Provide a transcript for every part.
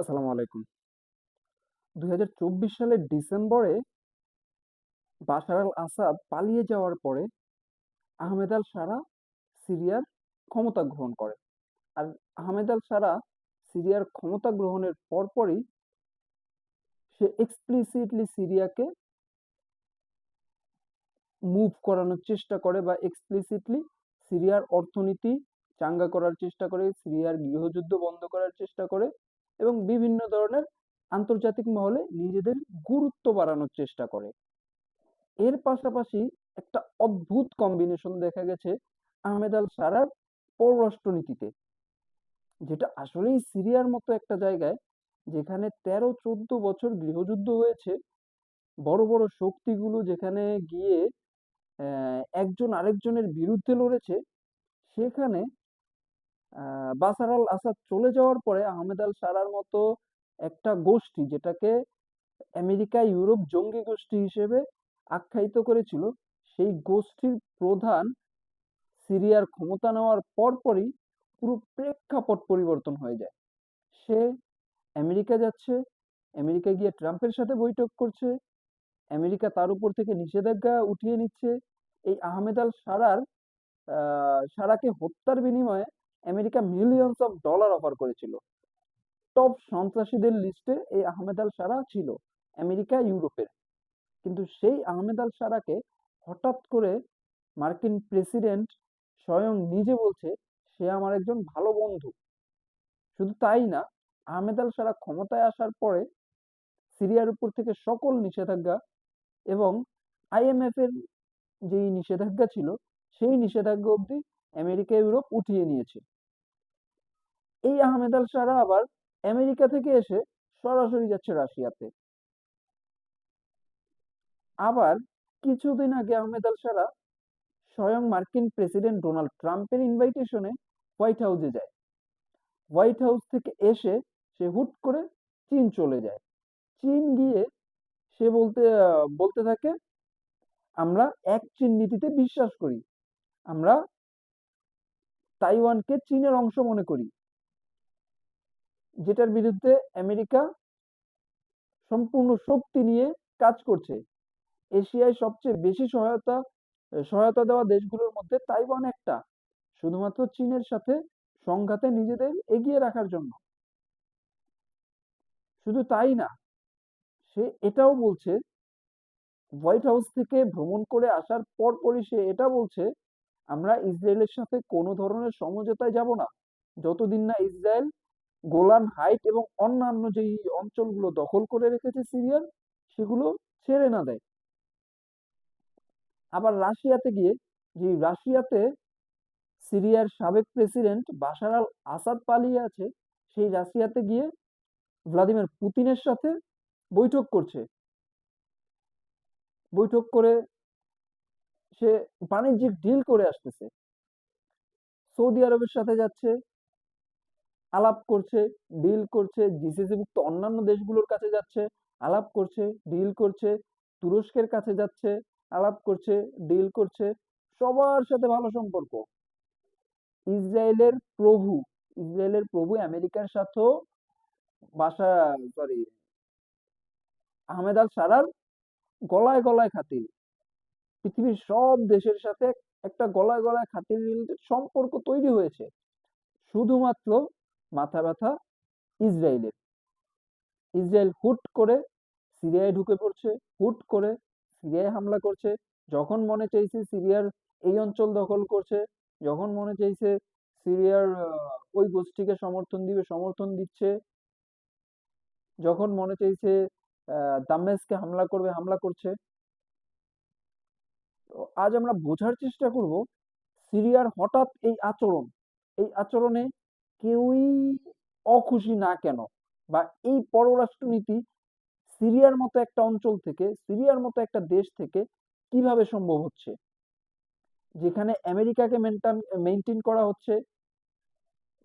আসসালামু আলাইকুম। দুই হাজার চব্বিশ সালের ডিসেম্বরে বাশার আল আসাদ পালিয়ে যাওয়ার পরে আহমেদ আল সারা সিরিয়ার ক্ষমতা গ্রহণ করে। আর আহমেদ আল সারা সিরিয়ার ক্ষমতা গ্রহণের পরপরই সে এক্সপ্লিসিটলি সিরিয়াকে মুভ করানোর চেষ্টা করে বা এক্সপ্লিসিটলি সিরিয়ার অর্থনীতি চাঙ্গা করার চেষ্টা করে, সিরিয়ার গৃহযুদ্ধ বন্ধ করার চেষ্টা করে এবং বিভিন্ন ধরনের আন্তর্জাতিক মহলে নিজেদের গুরুত্ব বাড়ানোর চেষ্টা করে। এর পাশাপাশি একটা অদ্ভুত কম্বিনেশন দেখা গেছে আহমেদ আল সারার পররাষ্ট্রনীতিতে, যেটা আসলেই সিরিয়ার মতো একটা জায়গায় যেখানে তেরো চোদ্দ বছর গৃহযুদ্ধ হয়েছে, বড় বড় শক্তিগুলো যেখানে গিয়ে একজন আরেকজনের বিরুদ্ধে লড়েছে, সেখানে বাশার আল আসাদ চলে যাওয়ার পরে আহমেদ আল সারার মতো একটা গোষ্ঠী যেটাকে আমেরিকা, ইউরোপ জঙ্গি গোষ্ঠী হিসেবে আখ্যায়িত করেছিল, সেই গোষ্ঠীর প্রধান সিরিয়ার ক্ষমতা নেওয়ার পরপরই পুরো প্রেক্ষাপট পরিবর্তন হয়ে যায়। সে আমেরিকা যাচ্ছে আমেরিকা গিয়ে ট্রাম্পের সাথে বৈঠক করছে, আমেরিকা তার উপর থেকে নিষেধাজ্ঞা উঠিয়ে নিচ্ছে। এই আহমেদ আল সারার সারাকে হত্যার বিনিময়ে America millions of dollar offer করেছিল। টপ সন্ত্রাসীদের লিস্টে এই আহমেদ আল সারা ছিল আমেরিকা, ইউরোপের। কিন্তু সেই আহমেদ আল সারাকে হঠাৎ করে মার্কিন প্রেসিডেন্ট স্বয়ং নিজে বলছে, সে আমার একজন ভালো বন্ধু। শুধু তাই না, আহমেদ আল সারা ক্ষমতায় আসার পরে সিরিয়ার উপর থেকে সকল নিষেধাজ্ঞা এবং আইএমএফ এর যেই নিষেধাজ্ঞা ছিল, সেই নিষেধাজ্ঞা অবধি আমেরিকা, ইউরোপ উঠিয়ে নিয়েছে। এই আহমেদ আল সারা আবার আমেরিকা থেকে এসে সরাসরি যাচ্ছে রাশিয়াতে। আবার কিছুদিন আগে আহমেদ আল সারা স্বয়ং মার্কিন প্রেসিডেন্ট ডোনাল্ড ট্রাম্পের ইনভাইটেশনে হোয়াইট হাউসে যায়। হোয়াইট হাউস থেকে এসে সে হুট করে চীন চলে যায়। চীন গিয়ে সে বলতে বলতে থাকে, আমরা এক চীন নীতিতে বিশ্বাস করি। আমরা তাইওয়ানকে চীনের অংশ মনে করি। যেটার বিরুদ্ধে আমেরিকা সম্পূর্ণ শক্তি নিয়ে কাজ করছে। এশিয়ায় সবচেয়ে বেশি সহায়তা সহায়তা দেওয়া দেশগুলোর মধ্যে তাইওয়ান একটা, শুধুমাত্র চীনের সাথে সংঘাতে নিজেদের এগিয়ে রাখার জন্য। শুধু তাই না, সে এটাও বলছে, হোয়াইট হাউস থেকে ভ্রমণ করে আসার পরপরই সে এটা বলছে, আমরা ইসরায়েলের সাথে কোনো ধরনের সমঝোতায় যাব না। যতদিন না ইসরায়েল গোলান হাইট এবং অন্যান্য যেই অঞ্চলগুলো দখল করে রেখেছে সিরিয়ার, সেগুলো ছেড়ে না দেয়। আবার রাশিয়াতে গিয়ে, যে রাশিয়াতে সিরিয়ার সাবেক প্রেসিডেন্ট বাশার আল আসাদ পালিয়ে আছে, সেই রাশিয়াতে গিয়ে ভ্লাদিমির পুতিনের সাথে বৈঠক করছে। বৈঠক করে সে বাণিজ্যিক ডিল করে আসতেছে। সৌদি আরবের সাথে যাচ্ছে। আলাপ করছে ডিল করছে জিসিসি মুক্ত অন্যান্য দেশগুলোর কাছে যাচ্ছে, আলাপ করছে ডিল করছে, তুরস্কের কাছে যাচ্ছে, আলাপ করছে ডিল করছে, সবার সাথে ভালো সম্পর্ক। ইসরায়েলের প্রভু ইসরায়েলের প্রভু, আমেরিকার সাথেও বাসা সরি আহমেদ আল সারার গলায় গলায় খাতির। পৃথিবীর সব দেশের সাথে একটা গলায় গলায় খাতির সম্পর্ক তৈরি হয়েছে। শুধুমাত্র মাথা ব্যথা, ইসরায়েলের। ইসরায়েল হুট করে সিরিয়ায় ঢুকে পড়ছে, হুট করে সিরিয়ায় হামলা করছে। যখন মনে চাইছে সিরিয়ার এই অঞ্চল দখল করছে, যখন মনে চাইছে সিরিয়ার ওই গোষ্ঠীকে সমর্থন দিবে, সমর্থন দিচ্ছে, যখন মনে চাইছে দামেস্কে হামলা করবে, হামলা করছে। আজ আমরা বোঝার চেষ্টা করব সিরিয়ার হঠাৎ এই আচরণ, এই আচরণে কেউই অখুশি না কেন? বা এই পররাষ্ট্রনীতি সিরিয়ার মতো একটা অঞ্চল থেকে, সিরিয়ার মতো একটা দেশ থেকে কীভাবে সম্ভব হচ্ছে? যেখানে আমেরিকাকে মেনটেন মেনটেন করা হচ্ছে,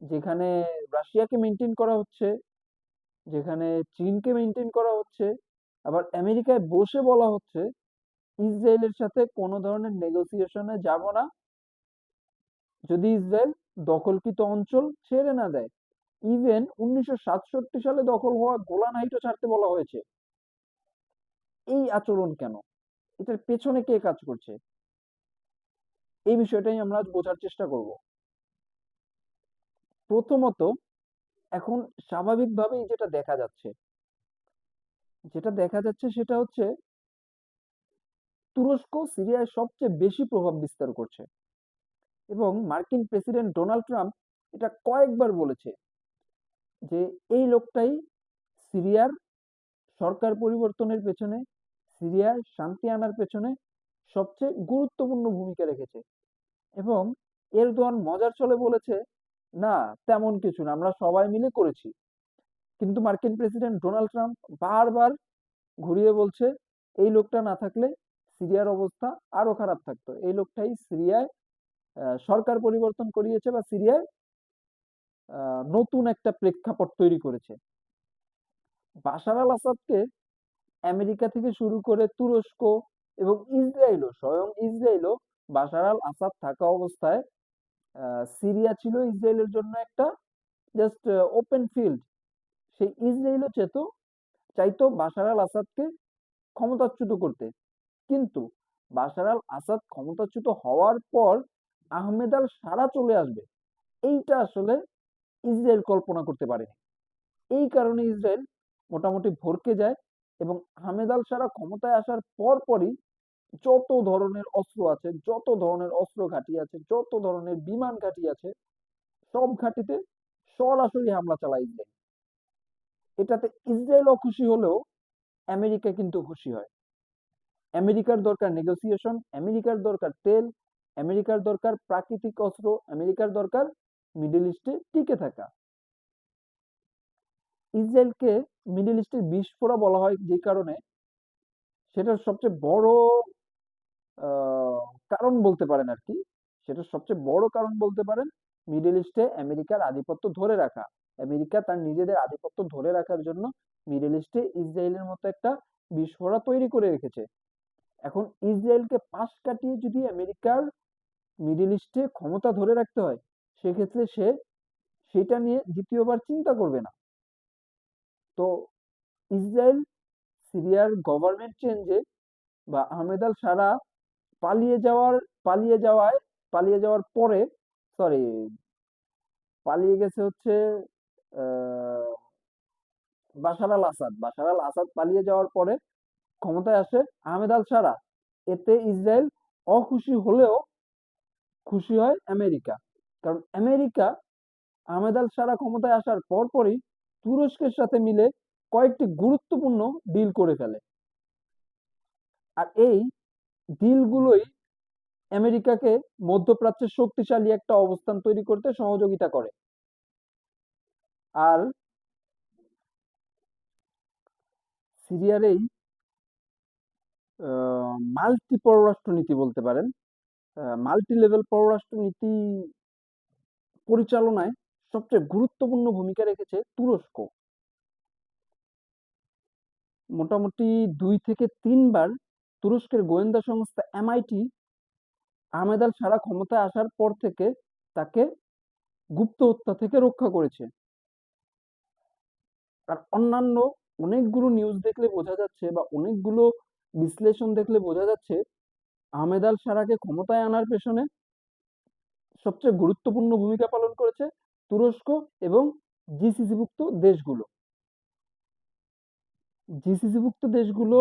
যেখানে রাশিয়াকে মেনটেন করা হচ্ছে, যেখানে চীনকে মেনটেন করা হচ্ছে, আবার আমেরিকায় বসে বলা হচ্ছে, ইসরায়েলের সাথে কোনো ধরনের নেগোসিয়েশনে যাব না। যদি ইসরায়েল দখলকৃত অঞ্চল ছেড়ে না দেয়। ইভেন উনিশশো সাতষট্টি সালে দখল হওয়া গোলান হাইটও ছাড়তে বলা হয়েছে। এই আচরণ কেন? এটার পেছনে কে কাজ করছে? এই বিষয়টাই আমরা আজ বোঝার চেষ্টা করব। প্রথমত, এখন স্বাভাবিকভাবেই যেটা দেখা যাচ্ছে, যেটা দেখা যাচ্ছে সেটা হচ্ছে তুরস্ক সিরিয়ায় সবচেয়ে বেশি প্রভাব বিস্তার করছে। এবং মার্কিন প্রেসিডেন্ট ডোনাল্ড ট্রাম্প এটা কয়েকবার বলেছে যে এই লোকটাই সিরিয়ার সরকার পরিবর্তনের পেছনে, সিরিয়ার শান্তি আনার পেছনে সবচেয়ে গুরুত্বপূর্ণ ভূমিকা রেখেছে। এবং এরদোয়ান মজার চলে বলেছে, না, তেমন কিছু না, আমরা সবাই মিলে করেছি। কিন্তু মার্কিন প্রেসিডেন্ট ডোনাল্ড ট্রাম্প বারবার ঘুরিয়ে বলছে, এই লোকটা না থাকলে সিরিয়ার অবস্থা আরও খারাপ থাকতো। এই লোকটাই সিরিয়ায় সরকার পরিবর্তন করিয়েছে বা সিরিয়ায় নতুন একটা প্রেক্ষাপট তৈরি করেছে। বাশার আল আসাদকে আমেরিকা থেকে শুরু করে তুরস্ক এবং ইসরায়েলও, স্বয়ং ইসরায়েলও বাশার আল আসাদ থাকা অবস্থায় সিরিয়া ছিল ইসরায়েলের জন্য একটা জাস্ট ওপেন ফিল্ড সেই ইসরায়েলও চেত চাইতো বাশার আল আসাদকে ক্ষমতাচ্যুত করতে। কিন্তু বাশার আল আসাদ ক্ষমতাচ্যুত হওয়ার পর আহমেদ আল সারা চলে আসবে। এইটা আসলে ইসরায়েল কল্পনা করতে পারেনি এই কারণে ইসরায়েল মোটামুটি ভরকে যায় এবং আহমেদ আল সারা ক্ষমতায় আসার পর পরই যত ধরনের অস্ত্র আছে, যত ধরনের অস্ত্র ঘাঁটি আছে, যত ধরনের বিমান ঘাঁটি আছে, সব ঘাঁটিতে সরাসরি হামলা চালায় ইসরায়েল। এটাতে ইসরায়েল অখুশি হলেও আমেরিকা কিন্তু খুশি হয়। আমেরিকার দরকার নেগোসিয়েশন আমেরিকার দরকার তেল আমেরিকার দরকার প্রাকৃতিক অস্ত্র, আমেরিকার দরকার মিডল ইস্টে টিকে থাকা। ইসরায়েলকে মিডল ইস্টের বিস্ফোরা বলা হয় যে কারণে সেটার সবচেয়ে বড় কারণ বলতে পারেন আর কি। সেটার সবচেয়ে বড় কারণ বলতে পারেন মিডল ইস্টে আমেরিকার আধিপত্য ধরে রাখা। আমেরিকা তার নিজেদের আধিপত্য ধরে রাখার জন্য মিডল ইস্টে ইসরায়েলের মতো একটা বিস্ফোরা তৈরি করে রেখেছে। এখন ইসরায়েলকে পাশ কাটিয়ে যদি আমেরিকার মিডল ইস্টে ক্ষমতা ধরে রাখতে হয়, সেক্ষেত্রে সে সেটা নিয়ে দ্বিতীয়বার চিন্তা করবে না। তো ইসরায়েল সিরিয়ার গভর্নমেন্ট চেঞ্জে বা আহমেদ আল সারা পালিয়ে যাওয়ার, পালিয়ে যাওয়ায়, পালিয়ে যাওয়ার পরে সরি পালিয়ে গেছে হচ্ছে বাশার আল আসাদ। বাশার আল আসাদ পালিয়ে যাওয়ার পরে ক্ষমতায় আসে আহমেদ আল সারা। এতে ইসরায়েল অখুশি হলেও খুশি হয় আমেরিকা। কারণ আমেরিকা আহমেদ আল সারা ক্ষমতায় আসার পরপরই তুরস্কের সাথে মিলে কয়েকটি গুরুত্বপূর্ণ ডিল করে ফেলে। আর এই ডিলগুলোই আমেরিকাকে মধ্যপ্রাচ্যের শক্তিশালী একটা অবস্থান তৈরি করতে সহযোগিতা করে। আর সিরিয়ার এই মাল্টি পররাষ্ট্রনীতি বলতে পারেন। মাল্টি লেভেল পররাষ্ট্রনীতি পরিচালনায় সবচেয়ে গুরুত্বপূর্ণ ভূমিকা রেখেছে তুরস্ক। মোটামুটি দুই থেকে তিনবার তুরস্কের গোয়েন্দা সংস্থা এমআইটি আহমেদ আল সারা ক্ষমতায় আসার পর থেকে তাকে গুপ্ত হত্যা থেকে রক্ষা করেছে। আর অন্যান্য অনেকগুলো নিউজ দেখলে বোঝা যাচ্ছে বা অনেকগুলো বিশ্লেষণ দেখলে বোঝা যাচ্ছে আহমেদ আল সারাকে ক্ষমতায় আনার পেছনে সবচেয়ে গুরুত্বপূর্ণ ভূমিকা পালন করেছে তুরস্ক এবং জিসিসিভুক্ত দেশগুলো। জিসিসিভুক্ত দেশগুলো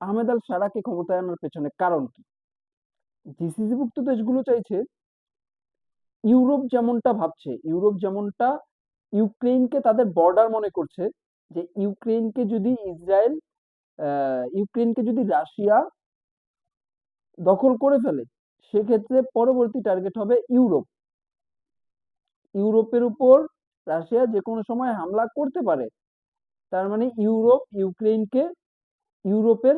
আহমেদ আল সারাকে ক্ষমতায় আনার পেছনে কারণ কি? জিসিসিভুক্ত দেশগুলো চাইছে ইউরোপ যেমনটা ভাবছে, ইউরোপ যেমনটা ইউক্রেনকে তাদের বর্ডার মনে করছে যে ইউক্রেনকে যদি ইসরায়েল ইউক্রেনকে যদি রাশিয়া দখল করে ফেলে, সেক্ষেত্রে পরবর্তী টার্গেট হবে ইউরোপ। ইউরোপের উপর রাশিয়া যে কোনো সময় হামলা করতে পারে, তার মানে ইউরোপ ইউক্রেনকে ইউরোপের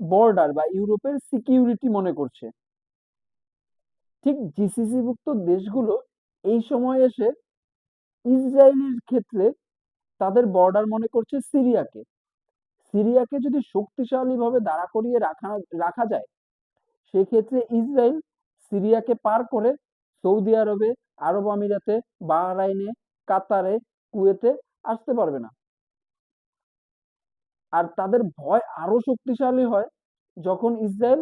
বর্ডার বা ইউরোপের সিকিউরিটি মনে করছে। ঠিক জিসিসিভুক্ত দেশগুলো এই সময় এসে ইসরায়েলের ক্ষেত্রে তাদের বর্ডার মনে করছে সিরিয়াকে। সিরিয়াকে যদি শক্তিশালীভাবে দাঁড়া করিয়ে রাখা রাখা যায়, সেক্ষেত্রে ইসরায়েল সিরিয়াকে পার করে সৌদি আরবে, আরব আমিরাতে, বাহরাইনে, কাতারে, কুয়েতে আসতে পারবে না। আর তাদের ভয় আরও শক্তিশালী হয় যখন ইসরায়েল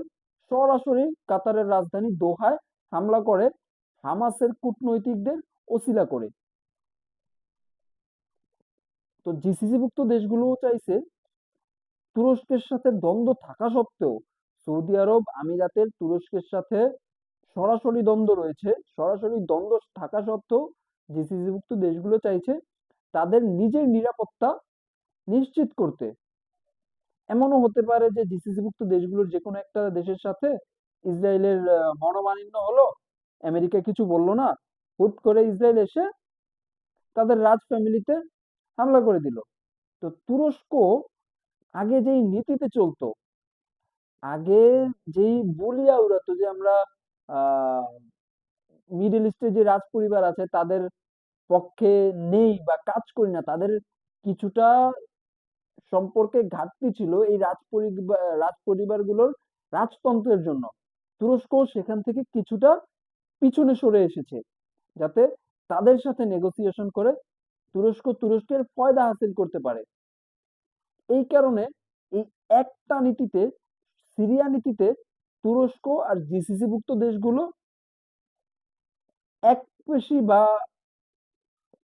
সরাসরি কাতারের রাজধানী দোহায় হামলা করে, হামাসের কূটনৈতিকদের ওসিলা করে। তো জিসিসিভুক্ত দেশগুলোও চাইছে তুরস্কের সাথে দ্বন্দ্ব থাকা সত্ত্বেও সৌদি আরব আমিরাতের তুরস্কের সাথে সরাসরি দ্বন্দ্ব রয়েছে। সরাসরি দ্বন্দ্ব থাকা সত্ত্বেও জিসিসিভুক্ত দেশগুলো চাইছে তাদের নিজের নিরাপত্তা নিশ্চিত করতে। এমনও হতে পারে যে জিসিসিভুক্ত দেশগুলোর যে কোনো একটা দেশের সাথে ইসরায়েলের মনোমালিন্য হলো, আমেরিকা কিছু বলল না, হুট করে ইসরায়েল এসে তাদের রাজ ফ্যামিলিতে হামলা করে দিল। তো তুরস্ক আগে যেই নীতিতে চলতো, আগে যেই বলিয়া উড়াতো যে আমরা মিডল ইস্টে যে রাজ পরিবার আছে তাদের পক্ষে নেই বা কাজ করি না, তাদের কিছুটা সম্পর্কে ঘাটতি ছিল এই রাজ পরিবার রাজ পরিবারগুলোর রাজতন্ত্রের জন্য। তুরস্ক সেখান থেকে কিছুটা পিছনে সরে এসেছে যাতে তাদের সাথে নেগোসিয়েশন করে তুরস্ক তুরস্কের ফয়দা হাসিল করতে পারে। এই কারণে এই একটা নীতিতে, সিরিয়া নীতিতে তুরস্ক আর জিসিসি ভুক্ত দেশগুলো এক পেশি বা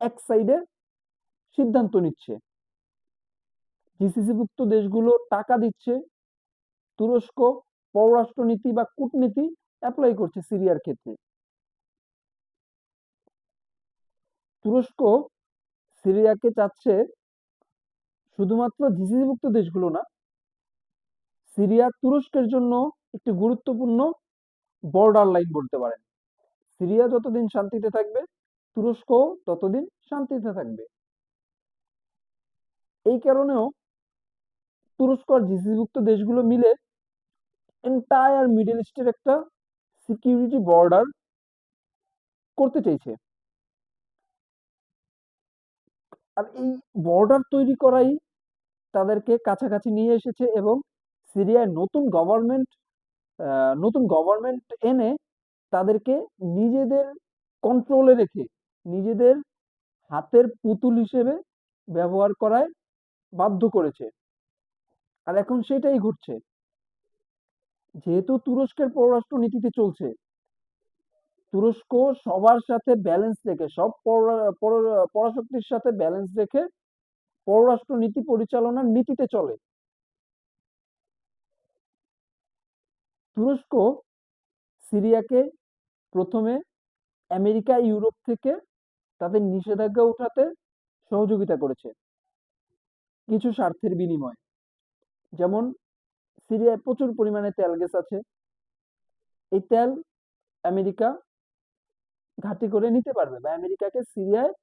এক সাইডে সিদ্ধান্ত নিচ্ছে। জিসিসি ভুক্ত দেশগুলো টাকা দিচ্ছে, তুরস্ক পররাষ্ট্রনীতি বা কূটনীতি অ্যাপ্লাই করছে সিরিয়ার ক্ষেত্রে। তুরস্ক সিরিয়াকে চাচ্ছে শুধুমাত্র জিসিসিভুক্ত দেশগুলো না সিরিয়া তুরস্কের জন্য একটি গুরুত্বপূর্ণ বর্ডার লাইন বলতে পারেন। সিরিয়া যতদিন শান্তিতে থাকবে তুরস্ক ততদিন শান্তিতে থাকবে। এই কারণেও তুরস্ক আর জিসিভুক্ত দেশগুলো মিলে এন্টায়ার মিডল ইস্টের একটা সিকিউরিটি বর্ডার করতে চাইছে। আর এই বর্ডার তৈরি করাই তাদেরকে কাছাকাছি নিয়ে এসেছে এবং সিরিয়ায় নতুন গভর্নমেন্ট নতুন গভর্নমেন্ট এনে তাদেরকে নিজেদের কন্ট্রোলে রেখে নিজেদের হাতের পুতুল হিসেবে ব্যবহার করায় বাধ্য করেছে। আর এখন সেটাই ঘটছে। যেহেতু তুরস্কের পররাষ্ট্র নীতিতে চলছে তুরস্ক সবার সাথে ব্যালেন্স রেখে, সব পরা- পরা- পরাশক্তির সাথে ব্যালেন্স রেখে পররাষ্ট্র নীতি পরিচালনার নীতিতে চলে। তুরস্ক সিরিয়াকে প্রথমে আমেরিকা, ইউরোপ থেকে তাদের নিষেধাজ্ঞা উঠাতে সহযোগিতা করেছে কিছু স্বার্থের বিনিময়ে। যেমন সিরিয়ায় প্রচুর পরিমাণে তেল গ্যাস আছে। এই তেল আমেরিকা ঘাঁটি করে নিতে পারবে বা আমেরিকাকে সিরিয়ায়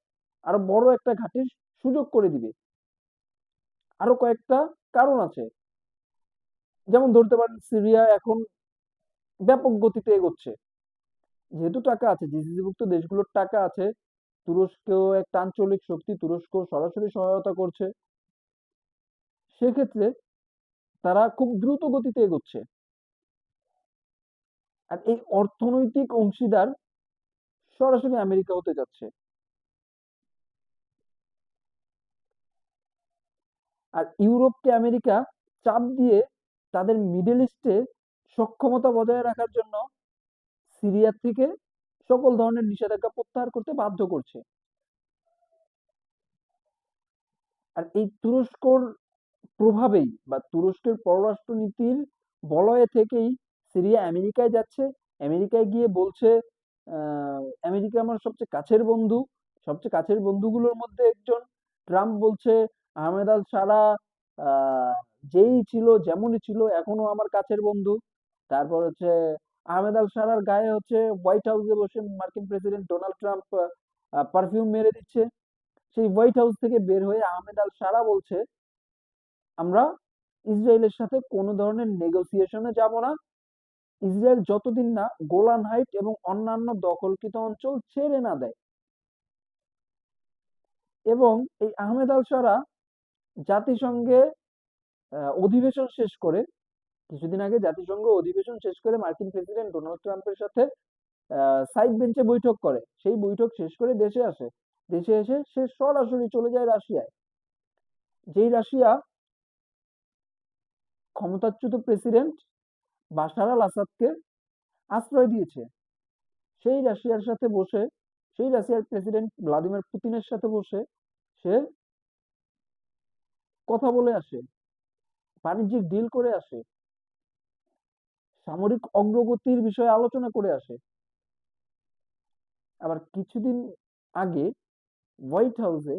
আরও বড় একটা ঘাঁটির সুযোগ করে দিবে। আরও কয়েকটা কারণ আছে। যেমন ধরতে পারেন, সিরিয়া এখন ব্যাপক গতিতে এগোচ্ছে। যেহেতু টাকা আছে, জিসিসিভুক্ত দেশগুলোর টাকা আছে, তুরস্কেও একটা আঞ্চলিক শক্তি, তুরস্ক সরাসরি সহায়তা করছে। সেক্ষেত্রে তারা খুব দ্রুত গতিতে এগোচ্ছে। আর এই অর্থনৈতিক অংশীদার সরাসরি আমেরিকা হতে যাচ্ছে। আর ইউরোপকে আমেরিকা চাপ দিয়ে তাদের মিডল ইস্টে সক্ষমতা বজায় রাখার জন্য সিরিয়া থেকে সকল ধরনের নিষেধাজ্ঞা প্রত্যাহার করতে বাধ্য করছে। আর এই তুরস্কর প্রভাবেই বা তুরস্কের পররাষ্ট্র নীতির বলয়ে থেকেই সিরিয়া আমেরিকায় যাচ্ছে। আমেরিকায় গিয়ে বলছে আমেরিকা আমার সবচেয়ে কাছের বন্ধু, সবচেয়ে কাছের বন্ধুগুলোর মধ্যে একজন। ট্রাম্প বলছে, আহমেদ আল সারা যেই ছিল, যেমনই ছিল, এখনও আমার কাছের বন্ধু। তারপর হচ্ছে, আহমেদ আল সারার গায়ে হচ্ছে হোয়াইট হাউসে বসে মার্কিন প্রেসিডেন্ট ডোনাল্ড ট্রাম্প পারফিউম মেরে দিচ্ছে। সেই হোয়াইট হাউস থেকে বের হয়ে আহমেদ আল সারা বলছে, আমরা ইসরায়েলের সাথে কোনো ধরনের নেগোসিয়েশনে যাব না। ইসরায়েল যতদিন না গোলান হাইট এবং অন্যান্য দখলকৃত অঞ্চল ছেড়ে না দেয়। এবং এই আহমেদ আল সারা জাতিসংঘে অধিবেশন শেষ করে, কিছুদিন আগে জাতিসংঘ অধিবেশন শেষ করে মার্কিন প্রেসিডেন্ট ডোনাল্ড ট্রাম্পের সাথে সাইড বেঞ্চে বৈঠক করে। সেই বৈঠক শেষ করে দেশে আসে। দেশে এসে সে সরাসরি চলে যায় রাশিয়ায়। যেই রাশিয়া ক্ষমতাচ্যুত প্রেসিডেন্ট বাশার আল আসাদকে আশ্রয় দিয়েছে। সেই রাশিয়ার সাথে বসে, সেই রাশিয়ার প্রেসিডেন্ট ভ্লাদিমির পুতিনের সাথে বসে সে কথা বলে আসে, বাণিজ্যিক ডিল করে আসে, সামরিক অগ্রগতির বিষয়ে আলোচনা করে আসে। আবার কিছুদিন আগে হোয়াইট হাউসে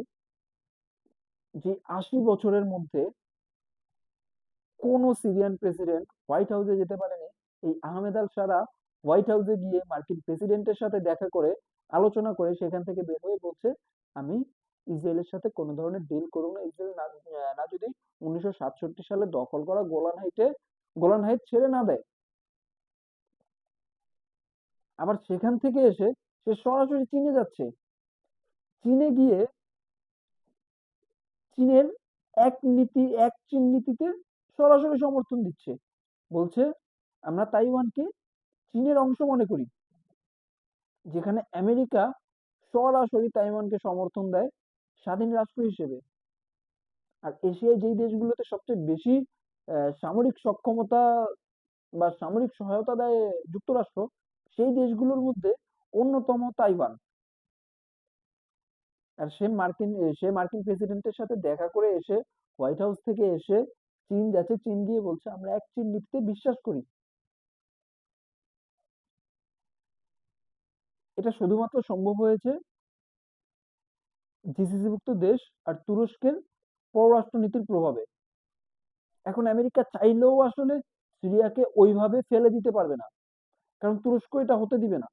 যে আশি বছরের মধ্যে কোনো সিরিয়ান প্রেসিডেন্ট হোয়াইট হাউসে যেতে পারেনি। এই আহমেদ আল সারা হোয়াইট হাউসে গিয়ে মার্কিন প্রেসিডেন্টের সাথে দেখা করে, আলোচনা করে সেখান থেকে বের হয়ে বলছে, আমি ইসরায়েলের সাথে কোনো ধরনের ডিল করব না। ইসরায়েল না যদি উনিশশো সাতষট্টি সালে দখল করা গোলান হাইটে, গোলান হাইট ছেড়ে না দেয়। আবার সেখান থেকে এসে সে সরাসরি চীনে যাচ্ছে। চীনে গিয়ে চীনের এক নীতি, এক চীন নীতিতে সরাসরি সমর্থন দিচ্ছে। বলছে, আমরা তাইওয়ানকে চীনের অংশ মনে করি, যেখানে আমেরিকা সরাসরি তাইওয়ানকে সমর্থন দেয় স্বাধীন রাষ্ট্র হিসেবে। আর এশিয়ায় যেই দেশগুলোতে সবচেয়ে বেশি সামরিক সক্ষমতা বা সামরিক সহায়তা দেয় যুক্তরাষ্ট্র, সেই দেশগুলোর মধ্যে অন্যতম তাইওয়ান। আর সে মার্কিন সে মার্কিন প্রেসিডেন্টের সাথে দেখা করে এসে হোয়াইট হাউস থেকে এসে চীন যাচ্ছে চীন গিয়ে বলছে, আমরা এক চীন নীতিতে বিশ্বাস করি। এটা শুধুমাত্র সম্ভব হয়েছে জিসিসিভুক্ত দেশ আর তুরস্কের পররাষ্ট্রনীতির প্রভাবে। এখন আমেরিকা চাইলেও আসলে সিরিয়াকে ওইভাবে ফেলে দিতে পারবে না, কারণ তুরস্ক এটা হতে দিবে না।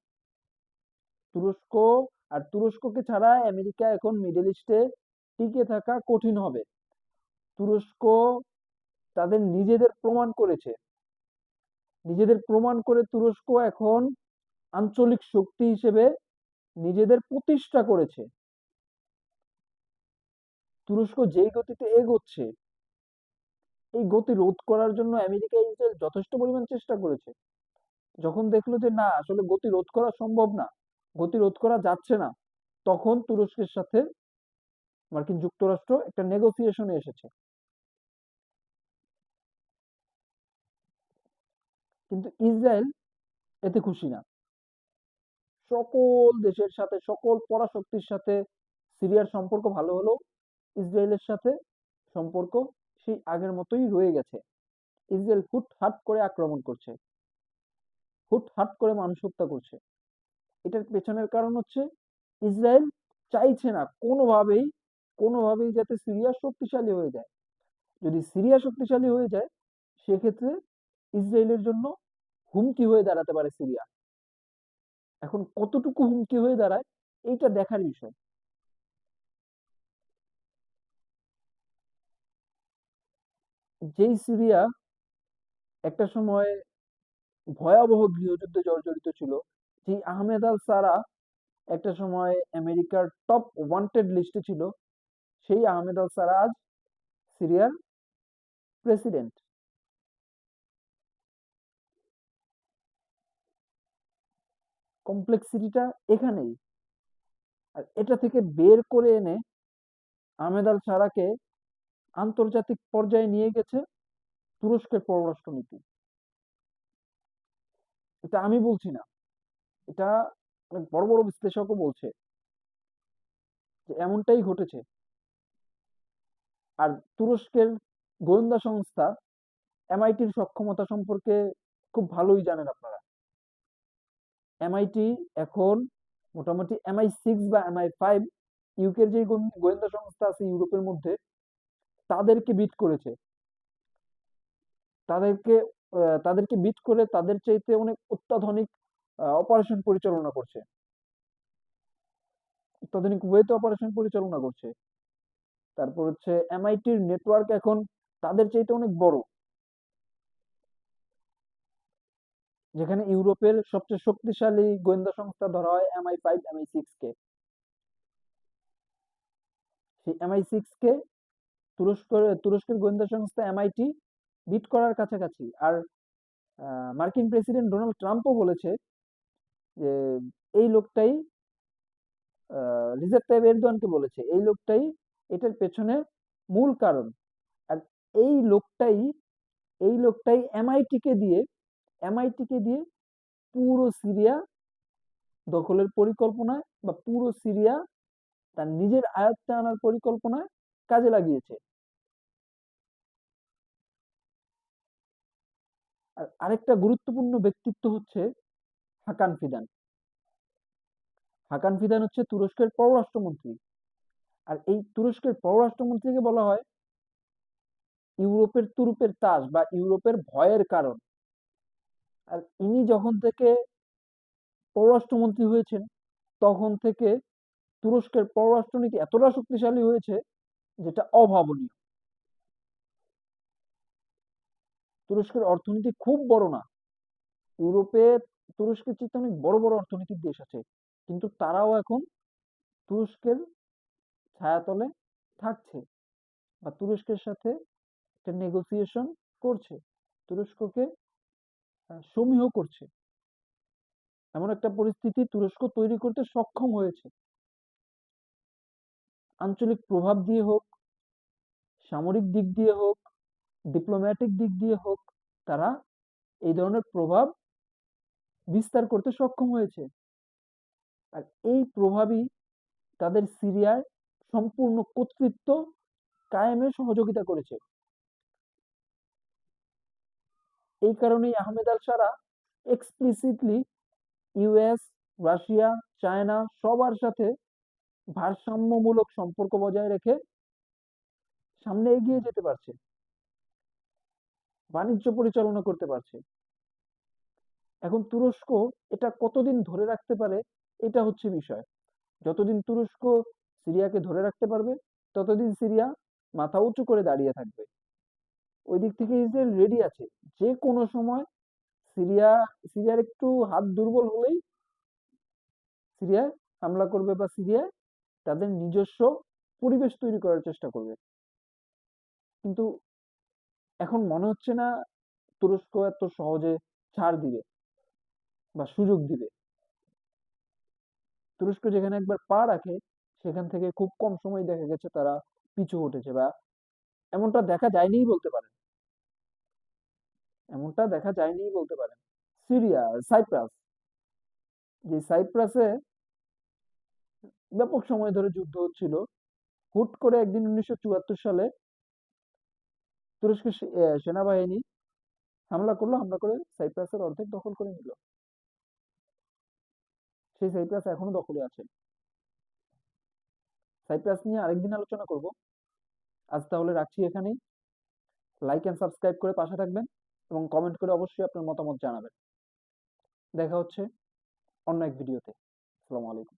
তুরস্ক আর তুরস্ককে ছাড়া আমেরিকা এখন মিডল ইস্টে টিকে থাকা কঠিন হবে। তুরস্ক তাদের নিজেদের প্রমাণ করেছে। নিজেদের প্রমাণ করে তুরস্ক এখন আঞ্চলিক শক্তি হিসেবে নিজেদের প্রতিষ্ঠা করেছে। তুরস্ক যেই গতিতে এগোচ্ছে, এই গতি রোধ করার জন্য আমেরিকা ইসরায়েল যথেষ্ট পরিমাণ চেষ্টা করেছে। যখন দেখল যে না, আসলে গতি রোধ করা সম্ভব না, গতি রোধ করা যাচ্ছে না, তখন তুরস্কের সাথে মার্কিন যুক্তরাষ্ট্র একটা নেগোসিয়েশনে এসেছে। কিন্তু ইসরায়েল এতে খুশি না। সকল দেশের সাথে, সকল পরাশক্তির সাথে সিরিয়ার সম্পর্ক ভালো হলেও ইসরায়েলের সাথে সম্পর্ক সেই আগের মতোই রয়ে গেছে। ইসরায়েল হুটহাট করে আক্রমণ করছে। হুটহাট করে মানুষ হত্যা করছে। এটার পেছনের কারণ হচ্ছে ইসরায়েল চাইছে না কোনোভাবেই কোনোভাবেই যাতে সিরিয়া শক্তিশালী হয়ে যায়। যদি সিরিয়া শক্তিশালী হয়ে যায়, সেক্ষেত্রে ইসরায়েলের জন্য হুমকি হয়ে দাঁড়াতে পারে সিরিয়া। এখন কতটুকু হুমকি হয়ে দাঁড়ায়, এইটা দেখার বিষয়। যেই সিরিয়া একটা সময় ভয়াবহ গৃহযুদ্ধে জর্জরিত ছিল যে আহমেদ আল সারা একটা সময় আমেরিকার টপ ওয়ান্টেড লিস্টে ছিল, সেই আহমেদ আল সারা আজ সিরিয়ার প্রেসিডেন্ট কমপ্লেক্সিটিটা এখানেই। আর এটা থেকে বের করে এনে আহমেদ আল সারাকে আন্তর্জাতিক পর্যায়ে নিয়ে গেছে তুরস্কের পররাষ্ট্রনীতি এটা আমি বলছি না। এটা অনেক বড় বড় বিশ্লেষকও বলছে যে এমনটাই ঘটেছে। আর তুরস্কের গোয়েন্দা সংস্থা এমআইটির সক্ষমতা সম্পর্কে খুব ভালোই জানেন আপনারা। এমআইটি এখন মোটামুটি এমআই সিক্স বা এমআই ফাইভ ইউকের যে গোয়েন্দা সংস্থা আছে ইউরোপের মধ্যে, তাদেরকে বিট করেছে। তাদেরকে তাদেরকে বিট করে তাদের চাইতে অনেক অত্যাধুনিক অপারেশন পরিচালনা করছে। অত্যাধুনিক ওয়েতে অপারেশন পরিচালনা করছে। তারপর হচ্ছে এমআইটির নেটওয়ার্ক এখন তাদের চাইতে অনেক বড়। যেখানে ইউরোপের সবচেয়ে শক্তিশালী গোয়েন্দা সংস্থা ধরা হয় এমআই ফাইভ এমআই সিক্স কে সেই এমআই সিক্স কে তুরস্ক, তুরস্কের গোয়েন্দা সংস্থা এমআইটি বিট করার কাছাকাছি। আর মার্কিন প্রেসিডেন্ট ডোনাল্ড ট্রাম্পও বলেছে যে, এই লোকটাই রিজেপ তাইপ এরদোয়ানকে বলেছে, এই লোকটাই এটার পেছনে মূল কারণ। আর এই লোকটাই এই লোকটাই এমআইটি কে দিয়ে এমআইটি কে দিয়ে পুরো সিরিয়া দখলের পরিকল্পনায় বা পুরো সিরিয়া তার নিজের আয়ত্তে আনার পরিকল্পনায় কাজে লাগিয়েছে। আর আরেকটা গুরুত্বপূর্ণ ব্যক্তিত্ব হচ্ছে হাকান ফিদান। হাকান ফিদান হচ্ছে তুরস্কের পররাষ্ট্রমন্ত্রী। আর এই তুরস্কের পররাষ্ট্রমন্ত্রীকে বলা হয় ইউরোপের তুরুপের তাস বা ইউরোপের ভয়ের কারণ। আর ইনি যখন থেকে পররাষ্ট্রমন্ত্রী হয়েছেন, তখন থেকে তুরস্কের পররাষ্ট্রনীতি এতটা শক্তিশালী হয়েছে যেটা অভাবনীয়। তুরস্কের অর্থনীতি খুব বড় না। ইউরোপে তুরস্কের চেয়ে অনেক বড় বড় অর্থনীতির দেশ আছে। কিন্তু তারাও এখন তুরস্কের ছায়াতলে থাকছে বা তুরস্কের সাথে একটা নেগোসিয়েশন করছে। তুরস্ককে সমীহ করছে। এমন একটা পরিস্থিতি তুরস্ক তৈরি করতে সক্ষম হয়েছে। আঞ্চলিক প্রভাব দিয়ে হোক, সামরিক দিক দিয়ে হোক ডিপ্লোম্যাটিক দিক দিয়ে হোক, তারা এই ধরনের প্রভাব বিস্তার করতে সক্ষম হয়েছে। আর এই প্রভাবই তাদের সিরিয়ায় সম্পূর্ণ কর্তৃত্ব কায়েমে সহযোগিতা করেছে। এই কারণেই Ahmed al Sharaa explicitly US Russia China সবার সাথে ভারসাম্যমূলক সম্পর্ক বজায় রেখে সামনে এগিয়ে যেতে পারছে। বাণিজ্য পরিচালনা করতে পারছে। এখন তুরস্ক এটা কতদিন ধরে রাখতে পারে এটা হচ্ছে বিষয়। যতদিন তুরস্ক সিরিয়াকে ধরে রাখতে পারবে, ততদিন সিরিয়া মাথা উঁচু করে দাঁড়িয়ে থাকবে। ওই দিক থেকে ইসরায়েল রেডি আছে, যে কোনো সময় সিরিয়া, সিরিয়ার একটু হাত দুর্বল হলেই সিরিয়ায় হামলা করবে বা সিরিয়ায় তাদের নিজস্ব পরিবেশ তৈরি করার চেষ্টা করবে। কিন্তু এখন মনে হচ্ছে না তুরস্ক এত সহজে ছাড় দিবে বা সুযোগ দিবে। তুরস্ক যেখানে একবার পা রাখে, সেখান থেকে খুব কম সময় দেখা গেছে তারা পিছু হটেছে বা এমনটা দেখা যায়নি বলতে পারেন। এমনটা দেখা যায়নি বলতে পারেন। Syria, Cyprus. যে সাইপ্রাসে ব্যাপক সময় ধরে যুদ্ধ হচ্ছিল। হুট করে একদিন উনিশশো চুয়াত্তর সালে তুরস্কের সেনাবাহিনী হামলা করল, হামলা করে সাইপ্রাসের অর্ধেক দখল করে নিল। সেই সাইপ্রাস এখনও দখলে আছে। সাইপ্রাস নিয়ে আরেকদিন আলোচনা করব। আজ তাহলে রাখছি এখানেই। লাইক এন্ড সাবস্ক্রাইব করে পাশে থাকবেন। এবং কমেন্ট করে অবশ্যই আপনার মতামত জানাবেন। দেখা হচ্ছে অন্য এক ভিডিওতে আসসালামু আলাইকুম।